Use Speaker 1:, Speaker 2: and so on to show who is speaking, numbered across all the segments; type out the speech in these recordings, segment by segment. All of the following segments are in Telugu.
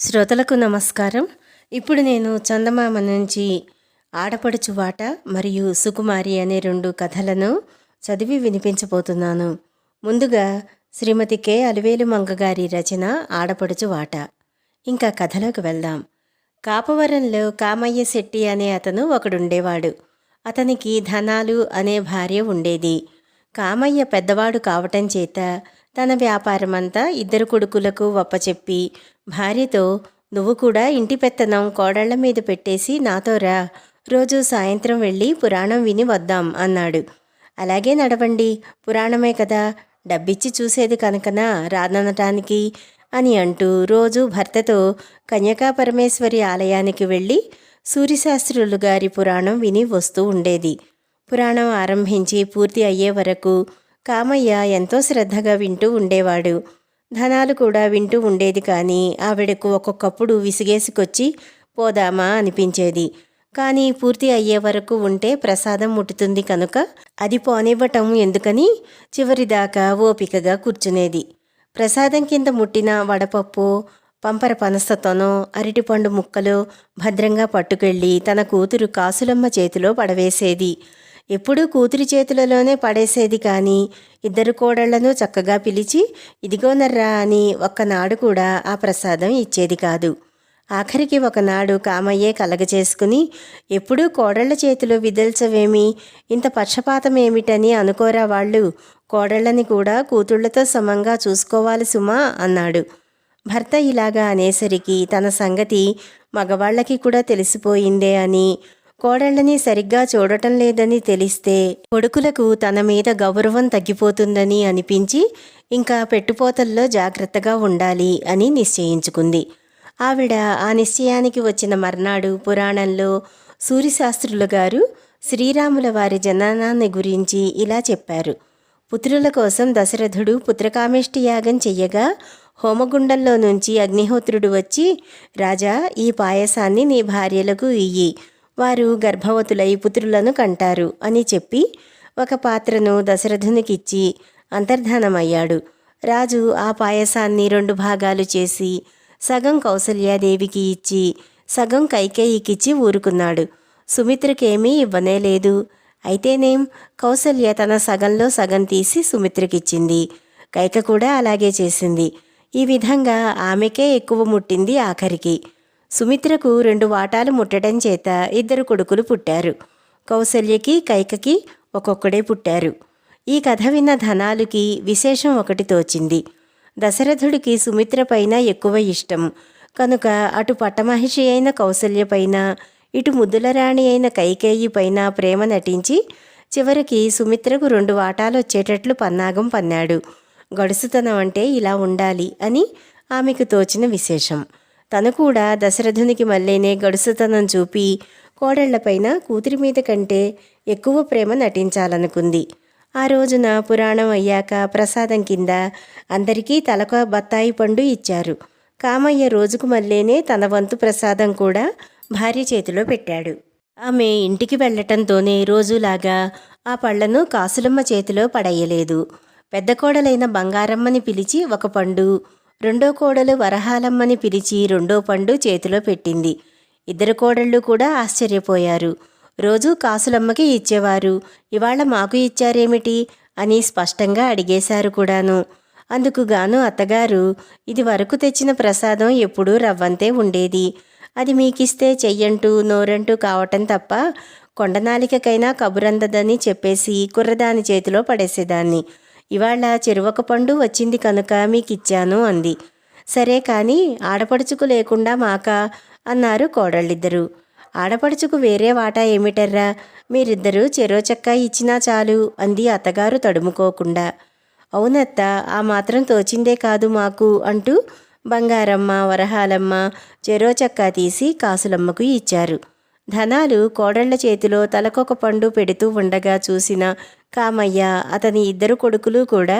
Speaker 1: శ్రోతలకు నమస్కారం. ఇప్పుడు నేను చందమామ నుంచి ఆడపడుచు వాట మరియు సుకుమారి అనే రెండు కథలను చదివి వినిపించబోతున్నాను. ముందుగా శ్రీమతి కె. అలివేలు మంగగారి రచన ఆడపడుచు వాట ఇంకా కథలోకి వెళ్దాం. కాపవరంలో కామయ్య శెట్టి అనే అతను ఒకడుండేవాడు. అతనికి ధనాలు అనే భార్య ఉండేది. కామయ్య పెద్దవాడు కావటం చేత తన వ్యాపారమంతా ఇద్దరు కొడుకులకు వప్పచెప్పి భార్యతో నువ్వు కూడా ఇంటి పెత్తనం కోడళ్ళ మీద పెట్టేసి నాతో రా. రోజు సాయంత్రం వెళ్ళి పురాణం విని వద్దాం అన్నాడు. అలాగే నడవండి. పురాణమే కదా. డబ్బిచ్చి చూసేది కనుకనా? రాననటానికి? అని అంటూ రోజు భర్తతో కన్యకా పరమేశ్వరి ఆలయానికి వెళ్ళి సూర్యశాస్త్రులు గారి పురాణం విని వస్తూ ఉండేది. పురాణం ఆరంభించి పూర్తి అయ్యే వరకు కామయ్య ఎంతో శ్రద్ధగా వింటూ ఉండేవాడు. ధనాలు కూడా వింటూ ఉండేది కానీ ఆవిడకు ఒక్కొక్కప్పుడు విసిగేసుకొచ్చి పోదామా అనిపించేది. కానీ పూర్తి అయ్యే వరకు ఉంటే ప్రసాదం ముట్టుతుంది కనుక అది పోనివ్వటం ఎందుకని చివరిదాకా ఓపికగా కూర్చునేది. ప్రసాదం కింద ముట్టిన వడపప్పు పంపర పనసతోనో అరటిపండు ముక్కలు భద్రంగా పట్టుకెళ్ళి తన కూతురు కాసులమ్మ చేతిలో పడవేసేది. ఎప్పుడూ కూతురి చేతులలోనే పడేసేది కానీ ఇద్దరు కోడళ్ళను చక్కగా పిలిచి ఇదిగోనర్రా అని ఒక్కనాడు కూడా ఆ ప్రసాదం ఇచ్చేది కాదు. ఆఖరికి ఒకనాడు కామయ్యే కలగచేసుకుని ఎప్పుడూ కోడళ్ళ చేతిలో విదల్చవేమి? ఇంత పక్షపాతమేమిటని అనుకోరా వాళ్ళు. కోడళ్ళని కూడా కూతుళ్ళతో సమంగా చూసుకోవాలి సుమా అన్నాడు. భర్త ఇలాగా అనేసరికి తన సంగతి మగవాళ్ళకి కూడా తెలిసిపోయిందే అని కోడళ్ళని సరిగ్గా చూడటం లేదని తెలిస్తే కొడుకులకు తన మీద గౌరవం తగ్గిపోతుందని అనిపించి ఇంకా పెట్టుపోతల్లో జాగ్రత్తగా ఉండాలి అని నిశ్చయించుకుంది. ఆవిడ ఆ నిశ్చయానికి వచ్చిన మర్నాడు పురాణంలో సూర్యశాస్త్రులు గారు శ్రీరాముల వారి జననాన్ని గురించి ఇలా చెప్పారు. పుత్రుల కోసం దశరథుడు పుత్రకామేష్టి యాగం చెయ్యగా హోమగుండంలో నుంచి అగ్నిహోత్రుడు వచ్చి రాజా ఈ పాయసాన్ని నీ భార్యలకు ఇయ్యి. వారు గర్భవతులై పుత్రులను కంటారు అని చెప్పి ఒక పాత్రను దశరథునికిచ్చి అంతర్ధానమయ్యాడు. రాజు ఆ పాయసాన్ని రెండు భాగాలు చేసి సగం కౌసల్యాదేవికి ఇచ్చి సగం కైకేయికిచ్చి ఊరుకున్నాడు. సుమిత్రకేమీ ఇవ్వనే లేదు. అయితేనేం కౌసల్య తన సగంలో సగం తీసి సుమిత్రకిచ్చింది. కైక కూడా అలాగే చేసింది. ఈ విధంగా ఆమెకే ఎక్కువ ముట్టింది ఆఖరికి. సుమిత్రకు రెండు వాటాలు ముట్టడం చేత ఇద్దరు కొడుకులు పుట్టారు. కౌసల్యకి కైకకి ఒక్కొక్కడే పుట్టారు. ఈ కథ విన్న ధనాలుకి విశేషం ఒకటి తోచింది. దశరథుడికి సుమిత్ర పైన ఎక్కువ ఇష్టం. కనుక అటు పట్టమహిషి అయిన కౌసల్య పైన ఇటు ముద్దులరాణి అయిన కైకేయి పైన ప్రేమ నటించి చివరికి సుమిత్రకు రెండు వాటాలు వచ్చేటట్లు పన్నాగం పన్నాడు. గడుసుతనం అంటే ఇలా ఉండాలి అని ఆమెకు తోచిన విశేషం. తను కూడా దశరథునికి మళ్ళీనే గడుసుతనం చూపి కోడళ్ళపైన కూతురి మీద కంటే ఎక్కువ ప్రేమ నటించాలనుకుంది. ఆ రోజున పురాణం అయ్యాక ప్రసాదం కింద అందరికీ తలక బత్తాయి పండు ఇచ్చారు. కామయ్య రోజుకు మళ్ళీనే తన వంతు ప్రసాదం కూడా భార్య చేతిలో పెట్టాడు. ఆమె ఇంటికి వెళ్ళటంతోనే రోజులాగా ఆ పళ్ళను కాసులమ్మ చేతిలో పడేయలేదు. పెద్ద కోడలైన బంగారమ్మని పిలిచి ఒక పండు రెండో కోడలు వరహాలమ్మని పిలిచి రెండో పండు చేతిలో పెట్టింది. ఇద్దరు కోడళ్ళు కూడా ఆశ్చర్యపోయారు. రోజూ కాసులమ్మకి ఇచ్చేవారు. ఇవాళ మాకు ఇచ్చారేమిటి? అని స్పష్టంగా అడిగేశారు కూడాను. అందుకు గాను అత్తగారు ఇది వరకు తెచ్చిన ప్రసాదం ఎప్పుడూ రవ్వంతే ఉండేది. అది మీకిస్తే చెయ్యంటూ నోరంటూ కావటం తప్ప కొండనాలికకైనా కబురందదని చెప్పేసి కుర్రదాని చేతిలో పడేసేదాన్ని. ఇవాళ చెరువక పండు వచ్చింది కనుక మీకు ఇచ్చాను అంది. సరే కానీ ఆడపడుచుకు లేకుండా మాక? అన్నారు కోడళ్ళిద్దరూ. ఆడపడుచుకు వేరే వాటా ఏమిటర్రా? మీరిద్దరూ చెరో చెక్క ఇచ్చినా చాలు అంది అత్తగారు తడుముకోకుండా. అవునత్త ఆ మాత్రం తోచిందే కాదు మాకు అంటూ బంగారమ్మ వరహాలమ్మ చెరో చెక్క తీసి కాసులమ్మకు ఇచ్చారు. ధనాలు కోడళ్ళ చేతిలో తలకొక పండు పెడుతూ ఉండగా చూసిన కామయ్య అతని ఇద్దరు కొడుకులు కూడా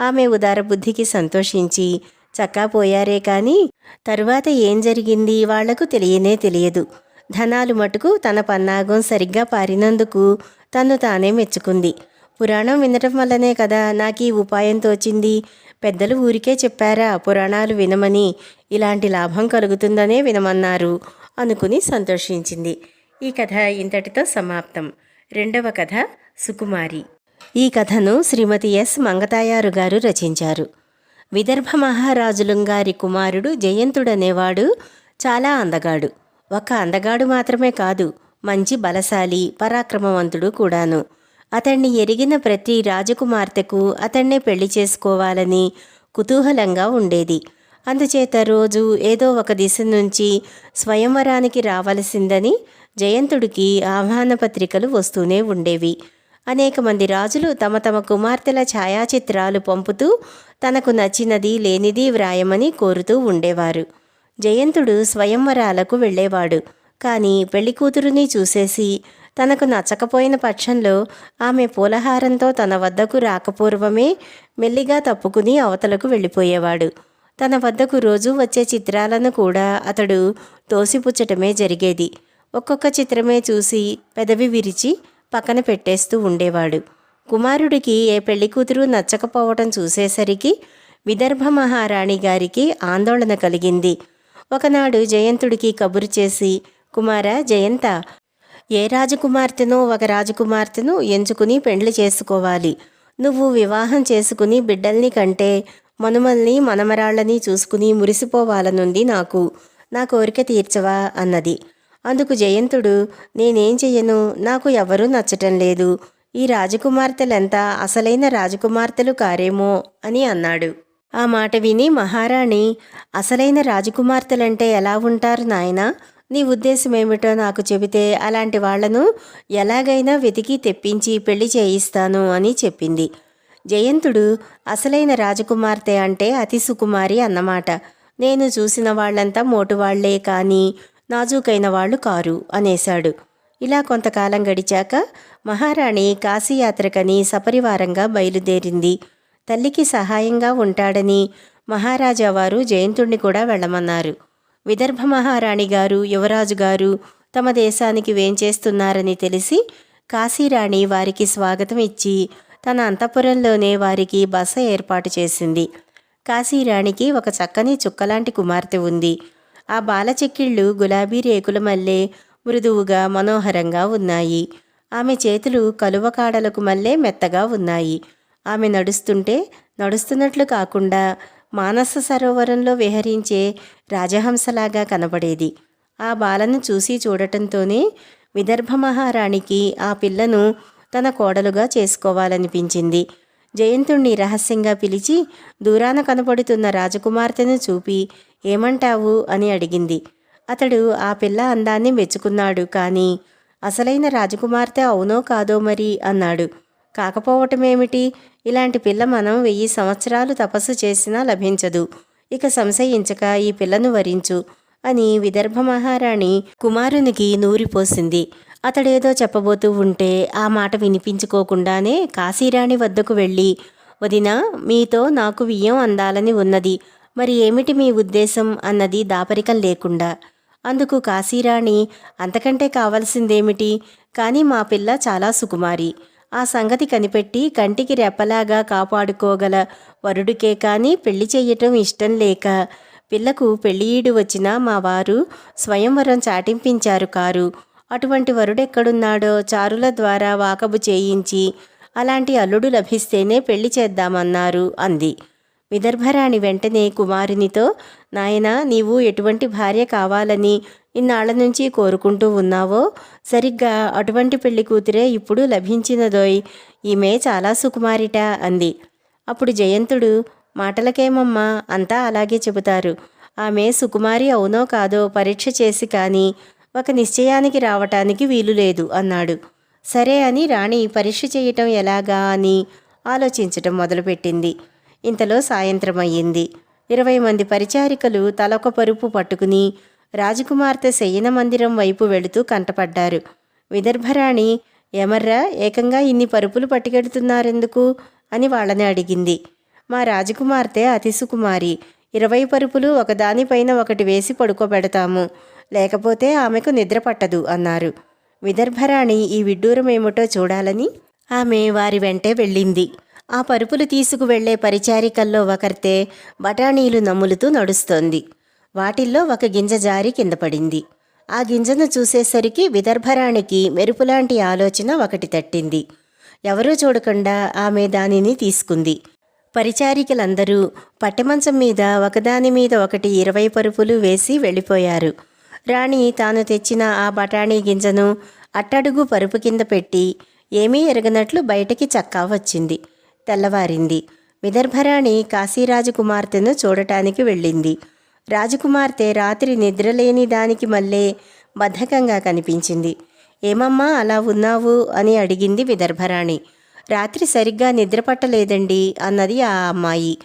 Speaker 1: ఆమె ఉదార బుద్ధికి సంతోషించి చక్కాపోయారే కానీ తరువాత ఏం జరిగింది వాళ్ళకు తెలియనే తెలియదు. ధనాలు మటుకు తన పన్నాగం సరిగ్గా పారినందుకు తను తానే మెచ్చుకుంది. పురాణం వినటం వల్లనే కదా నాకు ఈ ఉపాయం తోచింది. పెద్దలు ఊరికే చెప్పారా పురాణాలు వినమని ఇలాంటి లాభం కలుగుతుందనే వినమన్నారు అనుకుని సంతోషించింది. ఈ కథ ఇంతటితో సమాప్తం. రెండవ కథ సుకుమారి. ఈ కథను శ్రీమతి ఎస్. మంగతాయారు గారు రచించారు. విదర్భ మహారాజులుంగారి కుమారుడు జయంతుడనేవాడు చాలా అందగాడు. ఒక అందగాడు మాత్రమే కాదు మంచి బలశాలి పరాక్రమవంతుడు కూడాను. అతన్ని ఎరిగిన ప్రతి రాజకుమార్తెకు అతన్నే పెళ్ళి చేసుకోవాలని కుతూహలంగా ఉండేది. అందుచేత రోజు ఏదో ఒక దిశ నుంచి స్వయంవరానికి రావలసిందని జయంతుడికి ఆహ్వాన పత్రికలు వస్తూనే ఉండేవి. అనేక మంది రాజులు తమ తమ కుమార్తెల ఛాయాచిత్రాలు పంపుతూ తనకు నచ్చినది లేనిది వ్రాయమని కోరుతూ ఉండేవారు. జయంతుడు స్వయంవరాలకు వెళ్ళేవాడు. కానీ పెళ్ళి కూతురుని చూసేసి తనకు నచ్చకపోయిన పక్షంలో ఆమె పూలహారంతో తన వద్దకు రాకపూర్వమే మెల్లిగా తప్పుకుని అవతలకు వెళ్ళిపోయేవాడు. తన వద్దకు రోజూ వచ్చే చిత్రాలను కూడా అతడు తోసిపుచ్చటమే జరిగేది. ఒక్కొక్క చిత్రమే చూసి పెదవి విరిచి పక్కన పెట్టేస్తూ ఉండేవాడు. కుమారుడికి ఏ పెళ్ళి కూతురు నచ్చకపోవటం చూసేసరికి విదర్భ మహారాణి గారికి ఆందోళన కలిగింది. ఒకనాడు జయంతుడికి కబురు చేసి కుమార జయంత ఏ రాజకుమార్తెనో ఒక రాజకుమార్తెను ఎంచుకుని పెండ్లి చేసుకోవాలి. నువ్వు వివాహం చేసుకుని బిడ్డల్ని కంటే మనుమల్ని మనమరాళ్ళని చూసుకుని మురిసిపోవాలనుంది నాకు. నా కోరిక తీర్చవా? అన్నది. అందుకు జయంతుడు నేనేం చెయ్యను? నాకు ఎవరూ నచ్చటం లేదు. ఈ రాజకుమార్తెలంతా అసలైన రాజకుమార్తెలు కారేమో అని అన్నాడు. ఆ మాట విని మహారాణి అసలైన రాజకుమార్తెలంటే ఎలా ఉంటారు నాయనా? నీ ఉద్దేశం ఏమిటో నాకు చెబితే అలాంటి వాళ్ళను ఎలాగైనా వెతికి తెప్పించి పెళ్ళి చేయిస్తాను అని చెప్పింది. జయంతుడు అసలైన రాజకుమార్తె అంటే అతి సుకుమారి అన్నమాట. నేను చూసిన వాళ్ళంతా మోటువాళ్ళే కానీ నాజూకైన వాళ్ళు కారు అనేశాడు. ఇలా కొంతకాలం గడిచాక మహారాణి కాశీయాత్రకని సపరివారంగా బయలుదేరింది. తల్లికి సహాయంగా ఉంటాడని మహారాజా వారు జయంతుణ్ణి కూడా వెళ్ళమన్నారు. విదర్భ మహారాణి గారు యువరాజు గారు తమ దేశానికి వేంచేస్తున్నారని తెలిసి కాశీరాణి వారికి స్వాగతం ఇచ్చి తన అంతఃపురంలోనే వారికి బస ఏర్పాటు చేసింది. కాశీరాణికి ఒక చక్కని చుక్కలాంటి కుమార్తె ఉంది. ఆ బాలచెక్కిళ్ళు గులాబీ రేకుల మల్లె మృదువుగా మనోహరంగా ఉన్నాయి. ఆమె చేతులు కలువ కాడలకు మల్లే మెత్తగా ఉన్నాయి. ఆమె నడుస్తుంటే నడుస్తున్నట్లు కాకుండా మానస సరోవరంలో విహరించే రాజహంసలాగా కనబడేది. ఆ బాలను చూసి చూడటంతోనే విదర్భ మహారాణికి ఆ పిల్లను తన కోడలుగా చేసుకోవాలనిపించింది. జయంతుణ్ణి రహస్యంగా పిలిచి దూరాన కనపడుతున్న రాజకుమార్తెను చూపి ఏమంటావు? అని అడిగింది. అతడు ఆ పిల్ల అందాన్ని మెచ్చుకున్నాడు కానీ అసలైన రాజకుమార్తె అవునో కాదో మరి అన్నాడు. కాకపోవటమేమిటి? ఇలాంటి పిల్ల మనం వెయ్యి సంవత్సరాలు తపస్సు చేసినా లభించదు. ఇక సంశయించక ఈ పిల్లను వరించు అని విదర్భ మహారాణి కుమారునికి నూరిపోసింది. అతడేదో చెప్పబోతూ ఉంటే ఆ మాట వినిపించుకోకుండానే కాశీరాణి వద్దకు వెళ్ళి వదిన మీతో నాకు వియ్యం అందాలని ఉన్నది. మరి ఏమిటి మీ ఉద్దేశం అన్నది దాపరికం లేకుండా. అందుకు కాశీరాణి అంతకంటే కావలసిందేమిటి? కానీ మా పిల్ల చాలా సుకుమారి. ఆ సంగతి కనిపెట్టి కంటికి రెప్పలాగా కాపాడుకోగల వరుడికే కానీ పెళ్ళి చెయ్యటం ఇష్టం లేక పిల్లకు పెళ్ళియీడు వచ్చినా మా వారు స్వయంవరం చాటింపించారు కారు. అటువంటి వరుడెక్కడున్నాడో చారుల ద్వారా వాకబు చేయించి అలాంటి అల్లుడు లభిస్తేనే పెళ్ళి చేద్దామన్నారు అంది. విదర్భరాణి వెంటనే కుమారునితో నాయనా నీవు ఎటువంటి భార్య కావాలని ఇన్నాళ్ళ నుంచి కోరుకుంటూ ఉన్నావో? సరిగ్గా అటువంటి పెళ్ళి కూతురే ఇప్పుడు లభించినదోయ్. ఈమె చాలా సుకుమారిట అంది. అప్పుడు జయంతుడు మాటలకేమమ్మా అంతా అలాగే చెబుతారు. ఆమె సుకుమారి అవునో కాదో పరీక్ష చేసి కానీ ఒక నిశ్చయానికి రావటానికి వీలు లేదు అన్నాడు. సరే అని రాణి పరీక్ష చేయటం ఎలాగా అని ఆలోచించటం మొదలుపెట్టింది. ఇంతలో సాయంత్రం అయ్యింది ఇరవై మంది పరిచారికలు తలొక పరుపు పట్టుకుని రాజకుమార్తె శయన మందిరం వైపు వెళుతూ కంటపడ్డారు. విదర్భరాణి ఎమర్రా ఏకంగా ఇన్ని పరుపులు పట్టుకెడుతున్నారెందుకు? అని వాళ్ళని అడిగింది. మా రాజకుమార్తె అతిసుకుమారి ఇరవై పరుపులు ఒకదానిపైన ఒకటి వేసి పడుకోబెడతాము. లేకపోతే ఆమెకు నిద్ర పట్టదు అన్నారు. విదర్భరాణి ఈ విడ్డూరం ఏమిటో చూడాలని? ఆమె వారి వెంటే వెళ్ళింది. ఆ పరుపులు తీసుకువెళ్ళే పరిచారికల్లో ఒకరితే బఠానీలు నములుతూ నడుస్తోంది. వాటిల్లో ఒక గింజ జారి కింద పడింది. ఆ గింజను చూసేసరికి విదర్భరాణికి మెరుపులాంటి ఆలోచన ఒకటి తట్టింది. ఎవరూ చూడకుండా ఆమె దానిని తీసుకుంది. పరిచారికలందరూ పట్టెమంచం మీద ఒకదాని మీద ఒకటి ఇరవై పరుపులు వేసి వెళ్ళిపోయారు. రాణి తాను తెచ్చిన ఆ బఠానీ గింజను అట్టడుగు పరుపు కింద పెట్టి ఏమీ ఎరగనట్లు బయటికి చక్కా వచ్చింది. తెల్లవారింది. విదర్భరాణి కాశీరాజు కుమార్తెను చూడటానికి వెళ్ళింది. రాజకుమార్తె రాత్రి నిద్రలేని దానికి మళ్ళీ బద్ధకంగా కనిపించింది. ఏమమ్మా అలా ఉన్నావు? అని అడిగింది విదర్భరాణి. రాత్రి సరిగ్గా నిద్రపట్టలేదండి అన్నది ఆ అమ్మాయి.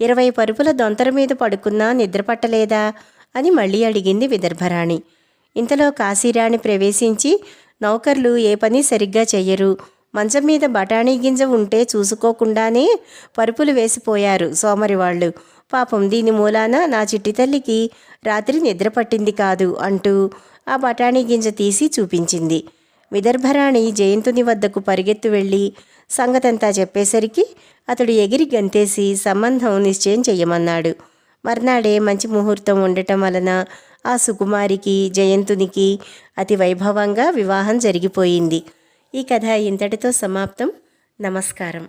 Speaker 1: ఇరవై పరుపుల దొంతర మీద పడుకున్నా నిద్రపట్టలేదా? అని మళ్ళీ అడిగింది విదర్భరాణి. ఇంతలో కాశీరాణి ప్రవేశించి నౌకర్లు ఏ పని సరిగ్గా చెయ్యరు. మంచం మీద బఠానీ గింజ ఉంటే చూసుకోకుండానే పరుపులు వేసిపోయారు సోమరి వాళ్ళు పాపం దీని మూలాన నా చిట్టి తల్లికి రాత్రి నిద్ర పట్టింది కాదు అంటూ ఆ బఠానీ గింజ తీసి చూపించింది. విదర్భరాణి జయంతుని వద్దకు పరిగెత్తు వెళ్ళి సంగతంతా చెప్పేసరికి అతడు ఎగిరి గంతేసి సంబంధం నిశ్చయం చెయ్యమన్నాడు. మర్నాడే మంచి ముహూర్తం ఉండటం వలన ఆ సుకుమారికి జయంతునికి అతి వైభవంగా వివాహం జరిగిపోయింది. ఈ కథ ఇంతటితో సమాప్తం. నమస్కారం.